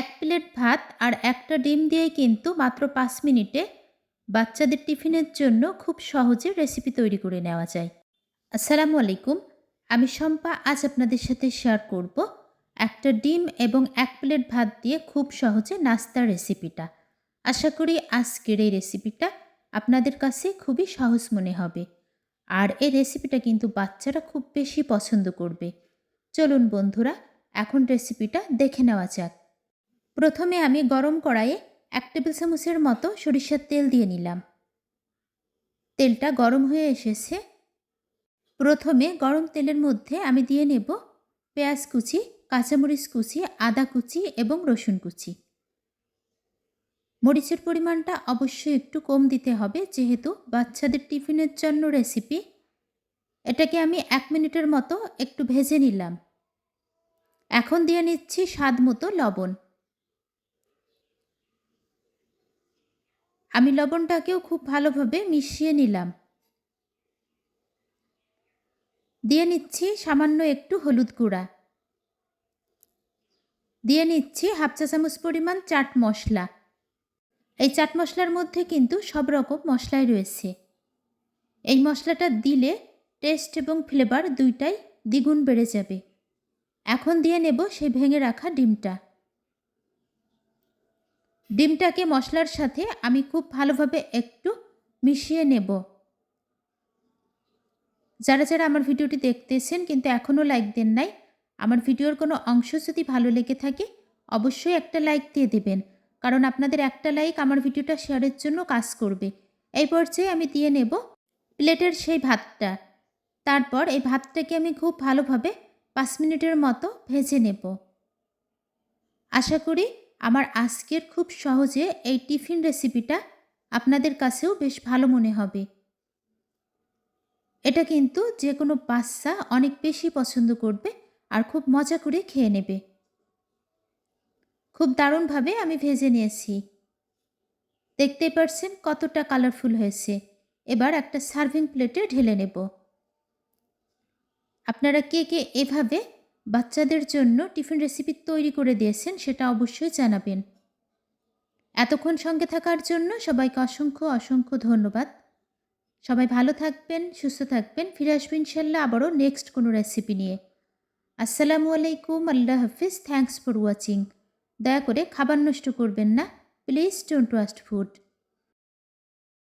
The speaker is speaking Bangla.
এক প্লেট ভাত আর একটা ডিম দিয়ে কিন্তু মাত্র পাঁচ মিনিটে বাচ্চাদের টিফিনের জন্য খুব সহজে রেসিপি তৈরি করে নেওয়া যায়। আসসালামু আলাইকুম, আমি শম্পা, আজ আপনাদের সাথে শেয়ার করব একটা ডিম এবং এক প্লেট ভাত দিয়ে খুব সহজে নাস্তার রেসিপিটা আশা করি আজকের এই রেসিপিটা আপনাদের কাছে খুবই সহজ মনে হবে। আর এই রেসিপিটা কিন্তু বাচ্চারা খুব বেশি পছন্দ করবে। চলুন বন্ধুরা, এখন রেসিপিটা দেখে নেওয়া যাক। প্রথমে আমি গরম কড়াইয়ে এক টেবিল চামচের মতো সরিষার তেল দিয়ে নিলাম। তেলটা গরম হয়ে এসেছে। প্রথমে গরম তেলের মধ্যে আমি দিয়ে নেব পেঁয়াজ কুচি, কাঁচামরিচ কুচি, আদা কুচি এবং রসুন কুচি। মরিচের পরিমাণটা অবশ্যই একটু কম দিতে হবে, যেহেতু বাচ্চাদের টিফিনের জন্য রেসিপি। এটাকে আমি এক মিনিটের মতো একটু ভেজে নিলাম। এখন দিয়ে নিচ্ছি স্বাদ মতো লবণ। আমি লবণটাকেও খুব ভালোভাবে মিশিয়ে নিলাম। দিয়ে নিচ্ছি সামান্য একটু হলুদ গুঁড়া। দিয়ে নিচ্ছি হাফ চা চামচ পরিমাণ চাট মশলা। এই চাট মশলার মধ্যে কিন্তু সব রকম মশলাই রয়েছে। এই মশলাটা দিলে টেস্ট এবং ফ্লেভার দুইটাই দ্বিগুণ বেড়ে যাবে। এখন দিয়ে নেব সেই ভেঙে রাখা ডিমটা। ডিমটাকে মশলার সাথে আমি খুব ভালোভাবে একটু মিশিয়ে নেব। যারা যারা আমার ভিডিওটি দেখতেছেন কিন্তু এখনও লাইক দেন নাই, আমার ভিডিওর কোনো অংশ যদি ভালো লেগে থাকে, অবশ্যই একটা লাইক দিয়ে দেবেন, কারণ আপনাদের একটা লাইক আমার ভিডিওটা শেয়ারের জন্য কাজ করবে। এই পর্যায়ে আমি দিয়ে নেব প্লেটের সেই ভাতটা। তারপর এই ভাতটাকে আমি খুব ভালোভাবে পাঁচ মিনিটের মতো ভেজে নেব। আশা করি আমার আজকের খুব সহজে এই টিফিন রেসিপিটা আপনাদের কাছেও বেশ ভালো মনে হবে। এটা কিন্তু যে কোনো বাচ্চা অনেক বেশি পছন্দ করবে আর খুব মজা করে খেয়ে নেবে। খুব দারুণভাবে আমি ভেজে নিয়েছি। দেখতে পারছেন কতটা কালারফুল হয়েছে। এবার একটা সার্ভিং প্লেটে ঢেলে নেব। আপনারা কে কে এভাবে বাচ্চাদের জন্য টিফিন রেসিপি তৈরি করে দিয়েছেন, সেটা অবশ্যই জানাবেন। এতক্ষণ সঙ্গে থাকার জন্য সবাইকে অসংখ্য অসংখ্য ধন্যবাদ। সবাই ভালো থাকবেন, সুস্থ থাকবেন, ফিরে আসবেন ইনশাল্লাহ আবারও নেক্সট কোনো রেসিপি নিয়ে। আসসালামু আলাইকুম, আল্লাহ হাফিজ থ্যাংকস ফর ওয়াচিং দয়া করে খাবার নষ্ট করবেন না প্লিজ ডোন্ট ওয়াস্ট ফুড